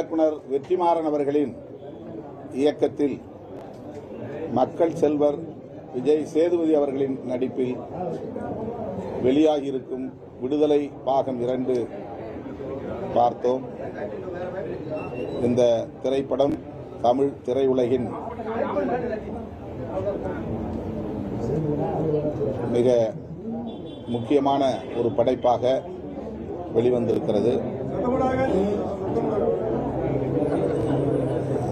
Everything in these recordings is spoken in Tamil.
இயக்குனர் வெற்றிமாறன் அவர்களின் இயக்கத்தில் மக்கள் செல்வர் விஜய் சேதுபதி அவர்களின் நடிப்பில் வெளியாகியிருக்கும் விடுதலை பாகம் இரண்டு பார்த்தோம். இந்த திரைப்படம் தமிழ் திரையுலகின் மிக முக்கியமான ஒரு படைப்பாக வெளிவந்திருக்கிறது.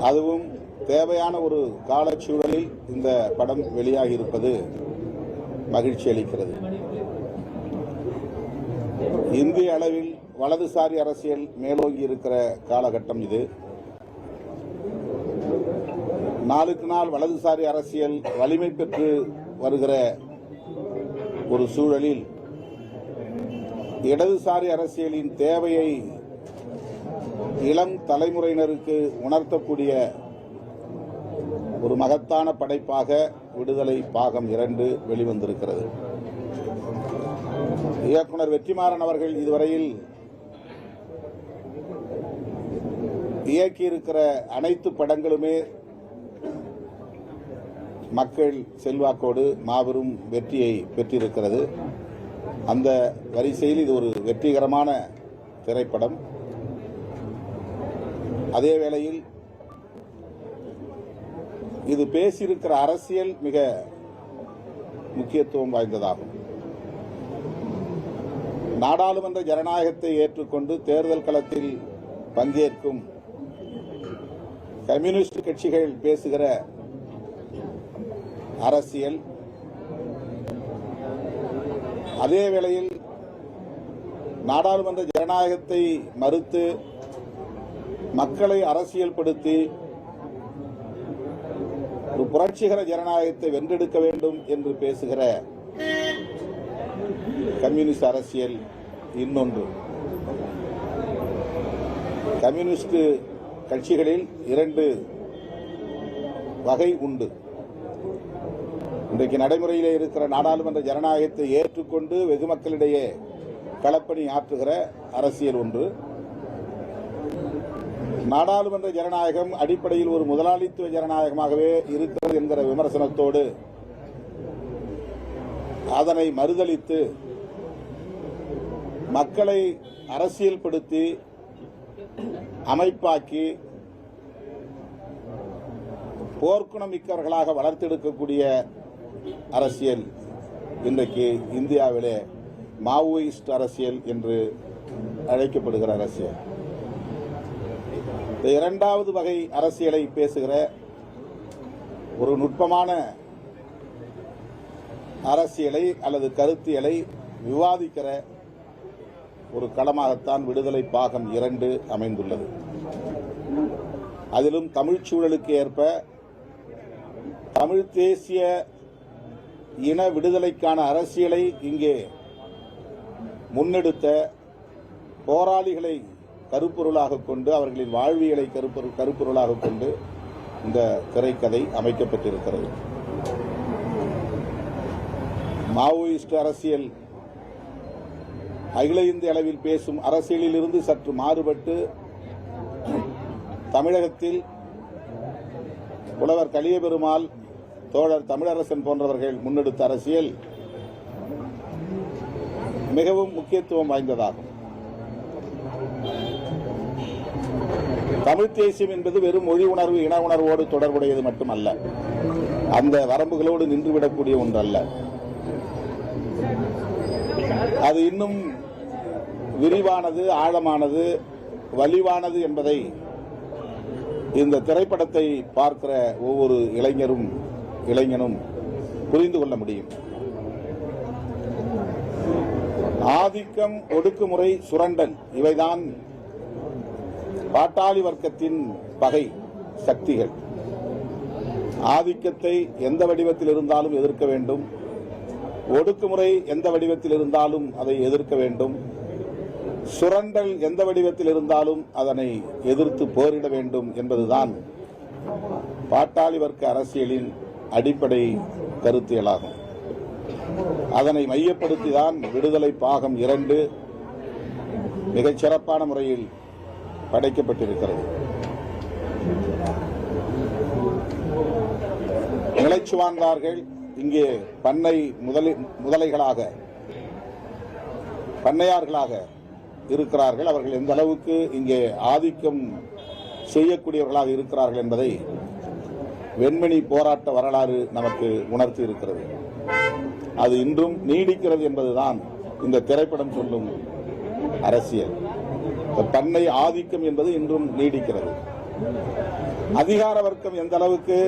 அதுவும் தேவையான ஒரு காலச்சூழலில் இந்த படம் வெளியாகி இருப்பது மகிழ்ச்சி அளிக்கிறது. இந்திய அளவில் வலதுசாரி அரசியல் மேலோங்கி இருக்கிற காலகட்டம் இது. நாளுக்கு நாள் வலதுசாரி அரசியல் வலிமை பெற்று வருகிற ஒரு சூழலில் இடதுசாரி அரசியலின் தேவையை இளம் தலைமுறையினருக்கு உணர்த்தக்கூடிய ஒரு மகத்தான படைப்பாக விடுதலை பாகம் இரண்டு வெளிவந்திருக்கிறது. இயக்குனர் வெற்றிமாறன் அவர்கள் இதுவரையில் இயக்கியிருக்கிற அனைத்து படங்களுமே மக்கள் செல்வாக்கோடு மாபெரும் வெற்றியை பெற்றிருக்கிறது. அந்த வரிசையில் இது ஒரு வெற்றிகரமான திரைப்படம். அதே வேளையில் இது பேசியிருக்கிற அரசியல் மிக முக்கியத்துவம் வாய்ந்ததாகும். நாடாளுமன்ற ஜனநாயகத்தை ஏற்றுக்கொண்டு தேர்தல் களத்தில் பங்கேற்கும் கம்யூனிஸ்ட் கட்சிகள் பேசுகிற அரசியல் அதே வேளையில் நாடாளுமன்ற ஜனநாயகத்தை மறுத்து மக்களை அரசியல்படுத்தி ஒரு புரட்சிகர ஜனநாயகத்தை வென்றெடுக்க வேண்டும் என்று பேசுகிற கம்யூனிஸ்ட் அரசியல் இன்னொன்று. கம்யூனிஸ்ட் கட்சிகளில் இரண்டு வகை உண்டு. இன்றைக்கு நடைமுறையிலே இருக்கிற நாடாளுமன்ற ஜனநாயகத்தை ஏற்றுக்கொண்டு வெகு மக்களிடையே களப்பணி ஆற்றுகிற அரசியல் ஒன்று. நாடாளுமன்ற ஜனநாயகம் அடிப்படையில் ஒரு முதலாளித்துவ ஜனநாயகமாகவே இருக்கிறது என்கிற விமர்சனத்தோடு அதனை மறுதளித்து மக்களை அரசியல்படுத்தி அமைப்பாக்கி போர்க்குணம் மிக்கவர்களாக வளர்த்தெடுக்கக்கூடிய அரசியல் இன்றைக்கு இந்தியாவிலே மாவோயிஸ்ட் அரசியல் என்று அழைக்கப்படுகிற அரசியல். இந்த இரண்டாவது வகை அரசியலை பேசுகிற ஒரு நுட்பமான அரசியலை அல்லது கருத்தியலை விவாதிக்கிற ஒரு களமாகத்தான் விடுதலை பாகம் இரண்டு அமைந்துள்ளது. அதிலும் தமிழ் சூழலுக்கு ஏற்ப தமிழ் தேசிய இன விடுதலைக்கான அரசியலை இங்கே முன்னெடுத்த போராளிகளை கருப்பொருளாக கொண்டு அவர்களின் வாழ்வியலை கருப்பொருள் கருப்பொருளாக கொண்டு இந்த திரைக்கதை அமைக்கப்பட்டிருக்கிறது. மாவோயிஸ்ட் அரசியல் அகில இந்திய அளவில் பேசும் அரசியலிலிருந்து சற்று மாறுபட்டு தமிழகத்தில் புலவர் கலியபெருமாள் தோழர் தமிழரசன் போன்றவர்கள் முன்னெடுத்த அரசியல் மிகவும் முக்கியத்துவம் வாய்ந்ததாகும். தமிழ் தேசியம் என்பது வெறும் மொழி உணர்வு இன உணர்வோடு தொடர்புடையது மட்டுமல்ல. அந்த வரம்புகளோடு நின்றுவிடக்கூடிய ஒன்றல்ல. அது இன்னும் விரிவானது ஆழமானது வலிவானது என்பதை இந்த திரைப்படத்தை பார்க்கிற ஒவ்வொரு இளைஞரும் இளைஞனும் புரிந்து கொள்ள முடியும். ஆதிக்கம் ஒடுக்குமுறை சுரண்டல் இவைதான் பாட்டாளி வர்க்கத்தின் பகை சக்திகள். ஆதிக்கத்தை எந்த வடிவத்தில் இருந்தாலும் எதிர்க்க வேண்டும். ஒடுக்குமுறை எந்த வடிவத்தில் இருந்தாலும் அதை எதிர்க்க வேண்டும். சுரண்டல் எந்த வடிவத்தில் இருந்தாலும் அதனை எதிர்த்து போரிட வேண்டும் என்பதுதான் பாட்டாளி வர்க்க அரசியலின் அடிப்படை கருத்தியலாகும். அதனை மையப்படுத்திதான் விடுதலை பாகம் இரண்டு மிகச் சிறப்பான முறையில் படைக்கப்பட்டிருக்கிறது. நிலைச்சுவான்றார்கள் இங்கே பண்ணை முதலி முதலைகளாக பண்ணையார்களாக இருக்கிறார்கள். அவர்கள் எந்த அளவுக்கு இங்கே ஆதிக்கம் செய்யக்கூடியவர்களாக இருக்கிறார்கள் என்பதை வெண்மணி போராட்ட வரலாறு நமக்கு உணர்த்தி இருக்கிறது. அது இன்றும் நீடிக்கிறது என்பதுதான் இந்த திரைப்படம் சொல்லும் அரசியல். பண்ணை ஆதிக்கம் என்பது இன்றும் நீடிக்கிறது. அதிகார வர்க்கம் எந்த அளவுக்கு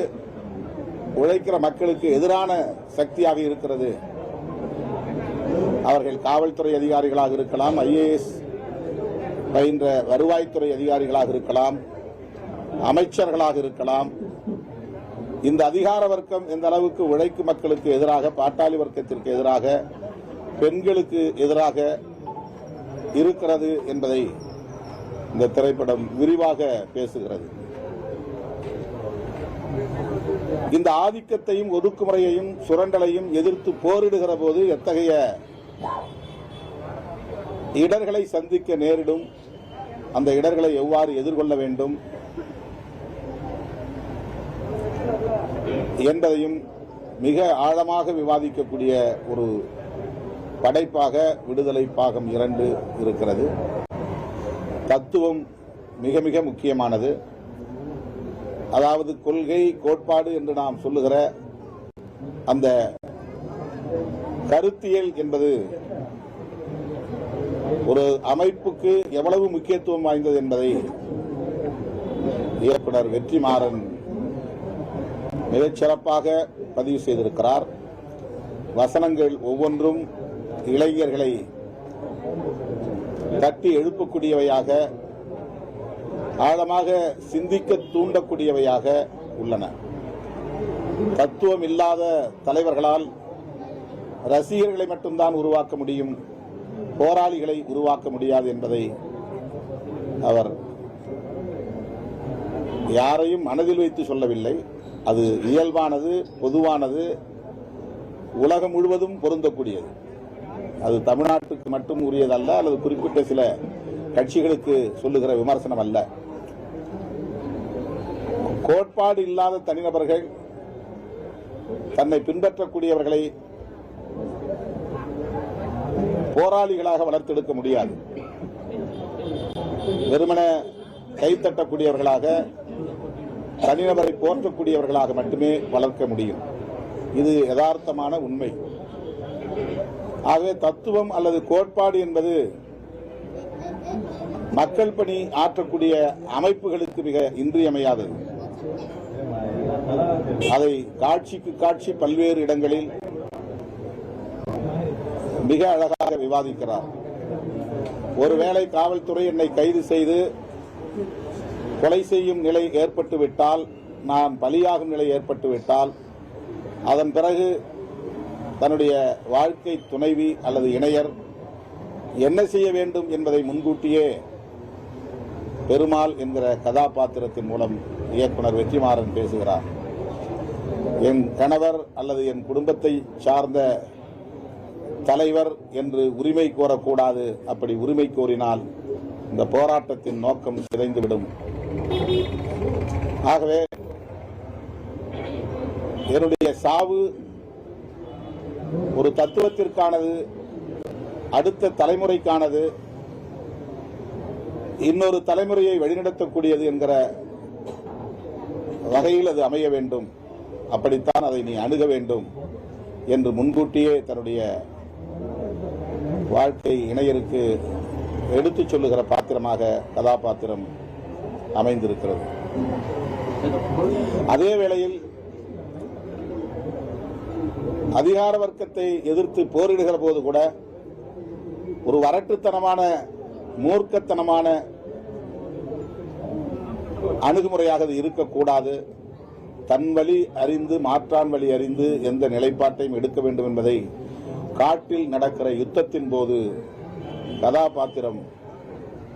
உழைக்கிற மக்களுக்கு எதிரான சக்தியாக இருக்கிறது? அவர்கள் காவல்துறை அதிகாரிகளாக இருக்கலாம் ஐஏஎஸ் பயின்ற வருவாய்த்துறை அதிகாரிகளாக இருக்கலாம் அமைச்சர்களாக இருக்கலாம். இந்த அதிகார வர்க்கம் எந்த அளவுக்கு உழைக்கும் மக்களுக்கு எதிராக பாட்டாளி வர்க்கத்திற்கு எதிராக பெண்களுக்கு எதிராக இருக்கிறது என்பதை இந்த திரைப்படம் விரிவாக பேசுகிறது. இந்த ஆதிக்கத்தையும் ஒதுக்குமுறையையும் சுரண்டலையும் எதிர்த்து போரிடுகிற போது எத்தகைய இடர்களை சந்திக்க நேரிடும்? அந்த இடர்களை எவ்வாறு எதிர்கொள்ள வேண்டும்? என்பதையும் மிக ஆழமாக விவாதிக்கக்கூடிய ஒரு படைப்பாக விடுதலை பாகம் இரண்டு இருக்கிறது. தத்துவம் மிக மிக முக்கியமானது. அதாவது கொள்கை கோட்பாடு என்று நாம் சொல்லுகிற அந்த கருத்தியல் என்பது ஒரு அமைப்புக்கு எவ்வளவு முக்கியத்துவம் வாய்ந்தது என்பதை இயக்குனர் வெற்றிமாறன் மிகச்சிறப்பாக பதிவு செய்திருக்கிறார். வசனங்கள் ஒவ்வொன்றும் இளைஞர்களை கட்டி எழுப்பக்கூடியவையாக ஆழமாக சிந்திக்க தூண்டக்கூடியவையாக உள்ளன. தத்துவம் இல்லாத தலைவர்களால் ரசிகர்களை மட்டும்தான் உருவாக்க முடியும் போராளிகளை உருவாக்க முடியாது என்பதை அவர் யாரையும் மனதில் வைத்து சொல்லவில்லை. அது இயல்பானது பொதுவானது உலகம் முழுவதும் பொருந்தக்கூடியது. அது தமிழ்நாட்டுக்கு மட்டும் உரியதல்ல அல்லது குறிப்பிட்ட சில கட்சிகளுக்கு சொல்லுகிற விமர்சனம் அல்ல. கோட்பாடு இல்லாத தனிநபர்கள் தன்னை பின்பற்றக்கூடியவர்களை போராளிகளாக வளர்த்தெடுக்க முடியாது. வெறுமன கைத்தட்டக்கூடியவர்களாக தனிநபரை போற்றக்கூடியவர்களாக மட்டுமே வளர்க்க முடியும். இது யதார்த்தமான உண்மை. ஆகவே தத்துவம் அல்லது கோட்பாடு என்பது மக்கள் பணி ஆற்றக்கூடிய அமைப்புகளுக்கு மிக இன்றியமையாதது. அதை காட்சிக்கு காட்சி பல்வேறு இடங்களில் மிக அழகாக விவாதிக்கிறார். ஒருவேளை காவல்துறை என்னை கைது செய்து கொலை செய்யும் நிலை ஏற்பட்டுவிட்டால் நான் பலியாகும் நிலை ஏற்பட்டுவிட்டால் அதன் பிறகு தன்னுடைய வாழ்க்கை துணைவி அல்லது இணையர் என்ன செய்ய வேண்டும் என்பதை முன்கூட்டியே பெருமாள் என்கிற கதாபாத்திரத்தின் மூலம் இயக்குனர் வெற்றிமாறன் பேசுகிறார். என் கணவர் அல்லது என் குடும்பத்தை சார்ந்த தலைவர் என்று உரிமை கோரக்கூடாது அப்படி உரிமை கோரினால் இந்த போராட்டத்தின் நோக்கம் சிதைந்துவிடும். ஆகவே என்னுடைய சாவு ஒரு தத்துவத்திற்கானது அடுத்த தலைமுறைக்கானது இன்னொரு தலைமுறையை வழிநடத்தக்கூடியது என்கிற வகையில் அது அமைய வேண்டும். அப்படித்தான் அதை நீ அணுக வேண்டும் என்று முன்கூட்டியே தன்னுடைய வாழ்க்கை இணையருக்கு எடுத்துச் சொல்லுகிற பாத்திரமாக கதாபாத்திரம் அமைந்திருக்கிறது. அதே வேளையில் அதிகார வர்க்கத்தை எதிர்த்து போரிடுகிற போது கூட ஒரு வரட்டுத்தனமான மூர்க்கத்தனமான அணுகுமுறையாக அது இருக்கக்கூடாது. தன் வழி அறிந்து மாற்றான் வழி அறிந்து எந்த நிலைப்பாட்டையும் எடுக்க வேண்டும் என்பதை காட்டில் நடக்கிற யுத்தத்தின் போது கதாபாத்திரம்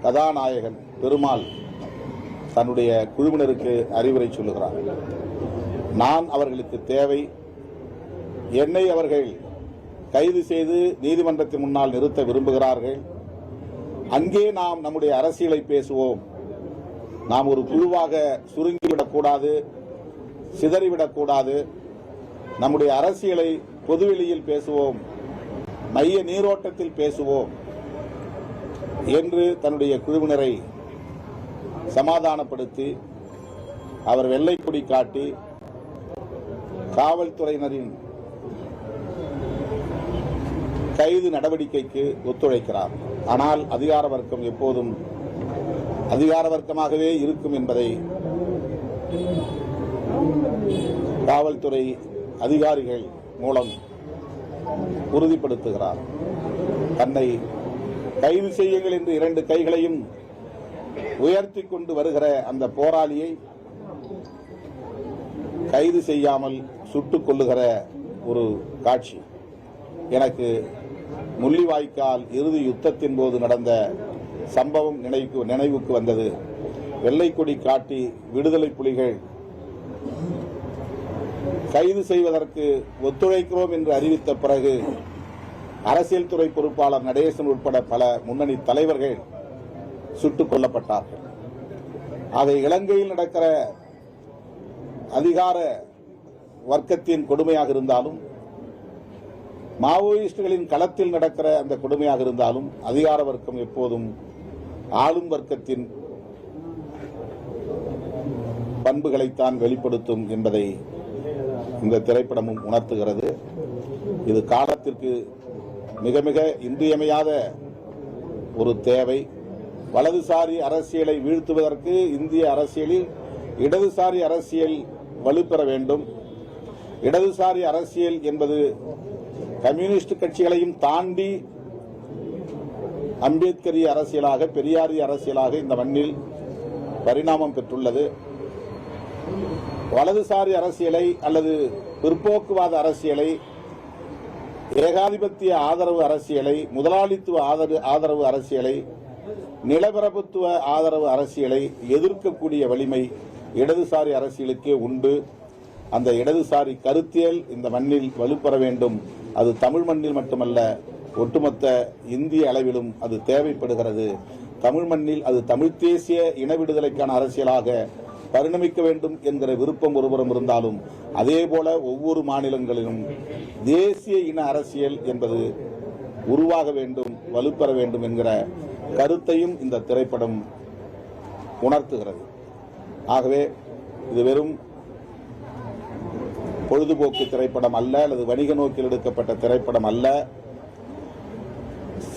கதாநாயகன் பெருமாள் தன்னுடைய குழுவினருக்கு அறிவுரை சொல்லுகிறார். நான் அவர்களுக்கு தேவை என்னை அவர்கள் கைது செய்து நீதிமன்றத்தின் முன்னால் நிறுத்த விரும்புகிறார்கள். அங்கே நாம் நம்முடைய அரசியலை பேசுவோம். நாம் ஒரு குழுவாக சுருங்கிவிடக்கூடாது சிதறிவிடக்கூடாது. நம்முடைய அரசியலை பொதுவெளியில் பேசுவோம் மைய நீரோட்டத்தில் பேசுவோம் என்று தன்னுடைய குழுவினரை சமாதானப்படுத்தி அவர் வெள்ளைக்குடி காட்டி காவல்துறையினரின் கைது நடவடிக்கைக்கு ஒத்துழைக்கிறார். ஆனால் அதிகார வர்க்கம் எப்போதும் அதிகார வர்க்கமாகவே இருக்கும் என்பதை காவல்துறை அதிகாரிகள் மூலம் உறுதிப்படுத்துகிறார். தன்னை கைது செய்யுங்கள் என்று இரண்டு கைகளையும் உயர்த்தி கொண்டு வருகிற அந்த போராளியை கைது செய்யாமல் சுட்டுக் கொள்ளுகிற ஒரு காட்சி எனக்கு முள்ளிவாய்க்கால் இறுதி யுத்தத்தின் போது நடந்த சம்பவம் நினைவுக்கு நினைவுக்கு வந்தது. வெள்ளைக்கொடி காட்டி விடுதலை புலிகள் கைது செய்வதற்கு ஒத்துழைக்கிறோம் என்று அறிவித்த பிறகு அரசியல் துறை பொறுப்பாளர் நடேசன் உட்பட பல முன்னணி தலைவர்கள் சுட்டுக் கொல்லப்பட்டார்கள். அதை இலங்கையில் நடக்கிற அதிகார வர்க்கத்தின் கொடுமையாக இருந்தாலும் மாவோயிஸ்டுகளின் களத்தில் நடக்கிற அந்த கொடுமையாக இருந்தாலும் அதிகார வர்க்கம் எப்போதும் ஆளும் வர்க்கத்தின் பண்புகளைத்தான் வெளிப்படுத்தும் என்பதை இந்த திரைப்படமும் உணர்த்துகிறது. இது காலத்திற்கு மிக மிக இன்றியமையாத ஒரு தேவை. வலதுசாரி அரசியலை வீழ்த்துவதற்கு இந்திய அரசியலில் இடதுசாரி அரசியல் வலுப்பெற வேண்டும். இடதுசாரி அரசியல் என்பது கம்யூனிஸ்ட் கட்சிகளையும் தாண்டி அம்பேத்கரிய அரசியலாக பெரியாரிய அரசியலாக இந்த மண்ணில் பரிணாமம் பெற்றுள்ளது. வலதுசாரி அரசியலை அல்லது பிற்போக்குவாத அரசியலை ஏகாதிபத்திய ஆதரவு அரசியலை முதலாளித்துவ ஆதரவு ஆதரவு அரசியலை நிலப்பிரபுத்துவ ஆதரவு அரசியலை எதிர்க்கக்கூடிய வலிமை இடதுசாரி அரசியலுக்கே உண்டு. அந்த இடதுசாரி கருத்தியல் இந்த மண்ணில் வலுப்பெற வேண்டும். அது தமிழ் மண்ணில் மட்டுமல்ல ஒட்டுமொத்த இந்திய அளவிலும் அது தேவைப்படுகிறது. தமிழ் மண்ணில் அது தமிழ் தேசிய இன விடுதலைக்கான அரசியலாக பரிணமிக்க வேண்டும் என்கிற விருப்பம் ஒருபுறம் இருந்தாலும் அதே போல ஒவ்வொரு மாநிலங்களிலும் தேசிய இன அரசியல் என்பது உருவாக வேண்டும் வலுப்பெற வேண்டும் என்கிற கருத்தையும் இந்த திரைப்படம் உணர்த்துகிறது. ஆகவே இது வெறும் பொழுதுபோக்கு திரைப்படம் அல்ல அல்லது வணிக நோக்கில் எடுக்கப்பட்ட திரைப்படம் அல்ல.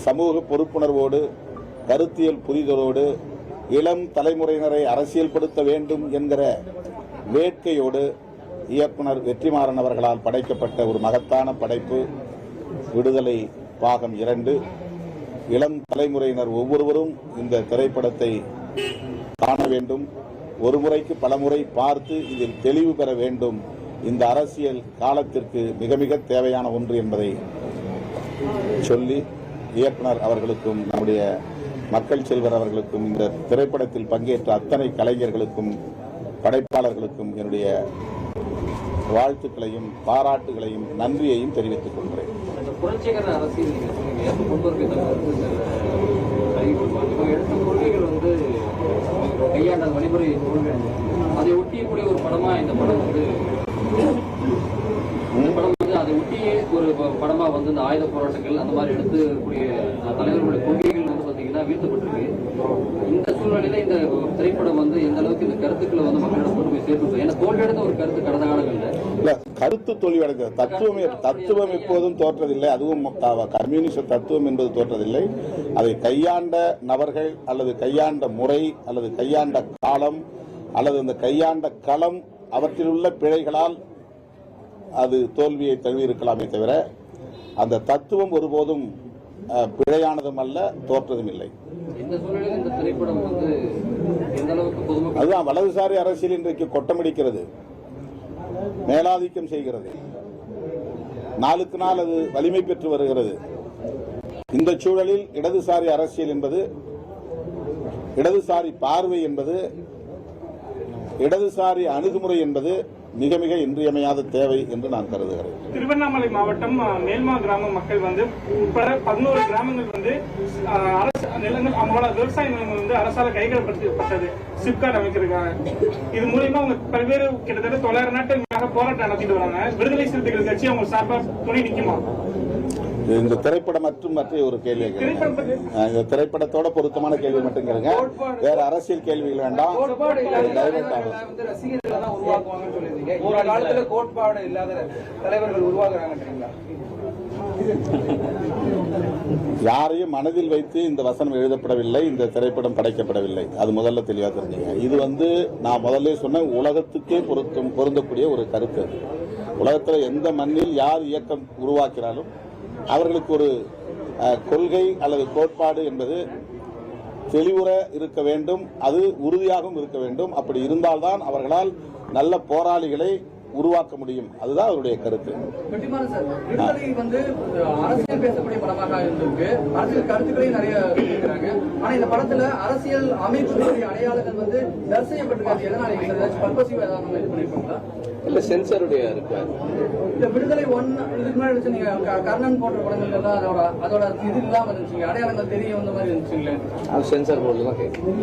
சமூக பொறுப்புணர்வோடு கருத்தியல் புரிதலோடு இளம் தலைமுறையினரை அரசியல்படுத்த வேண்டும் என்கிற வேட்கையோடு இயக்குனர் வெற்றிமாறன் அவர்களால் படைக்கப்பட்ட ஒரு மகத்தான படைப்பு விடுதலை பாகம் இரண்டு. இளம் தலைமுறையினர் ஒவ்வொருவரும் இந்த திரைப்படத்தை காண வேண்டும். ஒரு முறைக்கு பல முறை பார்த்து இதில் தெளிவு பெற வேண்டும் இந்த அரசியல் காலத்திற்கு மிக மிக தேவையான ஒன்று என்பதை சொல்லி இயக்குனர் அவர்களுக்கும் நம்முடைய மக்கள் செல்வர் அவர்களுக்கும் இந்த திரைப்படத்தில் பங்கேற்ற அத்தனை கலைஞர்களுக்கும் படைப்பாளர்களுக்கும் என்னுடைய வாழ்த்துக்களையும் பாராட்டுகளையும் நன்றியையும் தெரிவித்துக் கொள்கிறேன். வழிமுறை அதை ஒட்டியக்கூடிய ஒரு படமா இந்த படம் வந்து படம் வந்து அதை ஒட்டியே ஒரு படமா வந்து இந்த ஆயுத போராட்டங்கள் அந்த மாதிரி எடுத்துக்கூடிய தலைவர்களுடைய கொள்கைகள் வந்து பாத்தீங்கன்னா வீழ்த்தப்பட்டிருக்கு. இந்த சூழ்நிலையில இந்த திரைப்படம் வந்து எந்த அளவுக்கு இந்த கருத்துக்களை வந்து மக்களிடம் கொண்டு போய் சேர்த்து ஏன்னா தோல்வியடைந்த ஒரு கருத்து கடந்த காலங்கள்ல. இல்ல கருத்து தோல்வியடைந்த தத்துவம் தத்துவம் எப்போதும் தோற்றதில்லை. அதுவும் கம்யூனிஸ்ட் தத்துவம் என்பது தோற்றதில்லை. அதை கையாண்ட நபர்கள் அல்லது கையாண்ட முறை அல்லது கையாண்ட காலம் அல்லது அந்த கையாண்ட களம் அவற்றில் உள்ள பிழைகளால் அது தோல்வியை தழுவி இருக்கலாமே தவிர அந்த தத்துவம் ஒருபோதும் பிழையானதும் அல்ல தோற்றதும் இல்லை. அதுதான் வலதுசாரி அரசியல் இன்றைக்கு கொட்டமடிக்கிறது. மேலாதிக்கம் செய்கிறது. நாளுக்கு நாள் அது வலிமை பெற்று வருகிறது. இந்த சூழலில் இடதுசாரி அரசியல் என்பது இடதுசாரி பார்வை என்பது இடதுசாரி அணுகுமுறை என்பது மிக மிக இன்றியமையாத தேவை என்று நான் கருதுகிறேன். திருவண்ணாமலை மாவட்டம் மேல்மா கிராம மக்கள் வந்து உட்பட பதினோரு கிராமங்கள் வந்து அரசு நிலங்கள் அவங்களோட விவசாய நிலங்கள் வந்து அரசால கைகலப்படுத்தப்பட்டது சிப்காட் அமைக்கிறதுக்காக. இது மூலியமா அவங்க பல்வேறு கிட்டத்தட்ட தொள்ளாயிரம் நாட்களுக்காக போராட்டம் நடத்திட்டு வராங்க. விடுதலை சிறுத்தைகள் கட்சி அவங்க சார்பாக துணை நிற்குமா இந்த திரைப்படம் மற்றும் மற்ற ஒரு கேள்வி இந்த திரைப்படத்தோட பொருத்தமான கேள்வி மட்டும் கேளுங்க. வேற அரசியல் கேள்விகள் வேண்டாம். அது டைவர்ட் ஆகும். கோட்பாடு இல்லாத தலைவர்கள் யாரையும் மனதில் வைத்து இந்த வசனம் எழுதப்படவில்லை இந்த திரைப்படம் படைக்கப்படவில்லை. அது முதல்ல தெளிவாக தெரிஞ்சுங்க. இது வந்து நான் முதல்ல சொன்ன உலகத்துக்கே பொருத்தம் பொருந்தக்கூடிய ஒரு கருத்து அது. உலகத்தில் எந்த மண்ணில் யார் இயக்கம் உருவாக்கினாலும் அவர்களுக்கு ஒரு அஹ், கொள்கை அல்லது கோட்பாடு என்பது தெளிவுற இருக்க வேண்டும் அது உறுதியாகவும் இருக்க வேண்டும். அப்படி இருந்தால்தான் அவர்களால் நல்ல போராளிகளை உருவாக்க முடியும். அதுதான் அவருடைய கருத்து. அரசியல் இல்ல சென்சருடைய இருக்காது. இந்த விடுதலை ஒன் இதுக்கு முன்னாடி நீங்க கர்ணன் போன்ற படங்கள் எல்லாம் அதோட அதோட இது இல்லாம இருந்துச்சுங்க அடையாளங்கள் தெரிய வந்த மாதிரி இருந்துச்சுங்களே. அது சென்சார் போர்டில் தான் கேட்கும்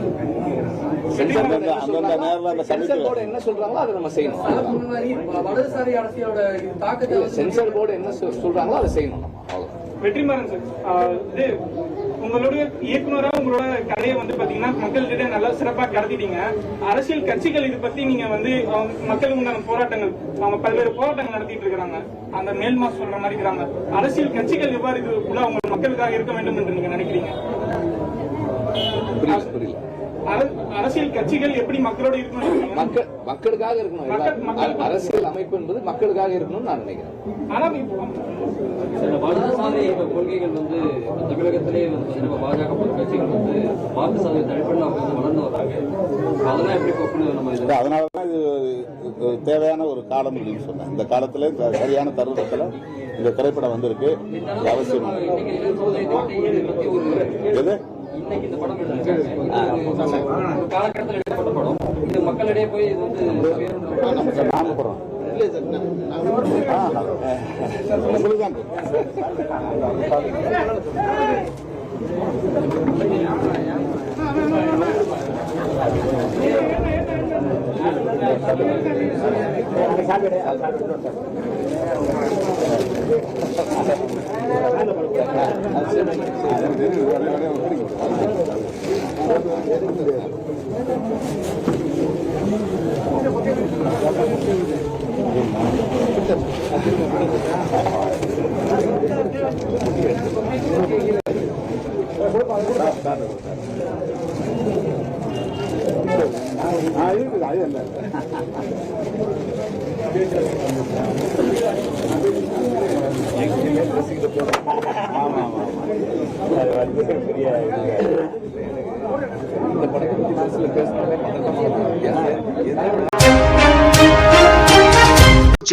அந்த சென்சார் போர்டு என்ன சொல்றாங்களோ அதை நம்ம செய்யணும். மாதிரி வலதுசாரி அரசியலோட தாக்கத்தை சென்சார் போர்டு என்ன சொல்- சொல்றாங்களோ அதை செய்யணும். நம்ம வெற்றிமாறன் சார். இது உங்களுடைய இயக்குனரா உங்களோட கதையை வந்து பாத்தீங்கன்னா மக்கள்கிட்ட நல்லா சிறப்பா கடத்திட்டீங்க. அரசியல் கட்சிகள் இது பத்தி நீங்க வந்து அவங்க மக்களுக்கு உண்டான போராட்டங்கள் அவங்க பல்வேறு போராட்டங்கள் நடத்திட்டு இருக்காங்க அந்த மேல்மா சொல்ற மாதிரி இருக்கிறாங்க. அரசியல் கட்சிகள் எவ்வாறு இது உள்ள அவங்க மக்களுக்காக இருக்க வேண்டும் என்று நீங்க நினைக்கிறீங்க? அரசியல் கட்சிகள் எப்படி மக்களோட இருக்கணும்? மக்கள் மக்களுக்காக இருக்கணும். அரசியல் அமைப்பு என்பது மக்களுக்காக இருக்கணும்னு நான் நினைக்கிறேன். ஆனா வலதுசாரி கொள்கைகள் வந்து தமிழகத்திலே வந்து பார்த்தீங்கன்னா பாஜக கட்சிகள் வந்து வாக்கு சதவீத அடிப்படையில் அவங்க வந்து வளர்ந்து வர்றாங்க அதெல்லாம் எப்படி போக்கணும் நம்ம இது? அதனால தான் இது தேவையான ஒரு காலம் அப்படின்னு சொன்னேன். இந்த காலத்தில் இந்த சரியான தருணத்தில் இந்த திரைப்படம் வந்திருக்கு. அவசியம். எது? இன்னைக்கு இந்த படம் எடுத்திருக்காங்க ஒரு காலகட்டத்தில் எடுக்கப்பட்ட படம். இது மக்களிடையே போய் இது வந்து பேருந்து சாப்பிடு. ஆ இருக்குது அது என்ன?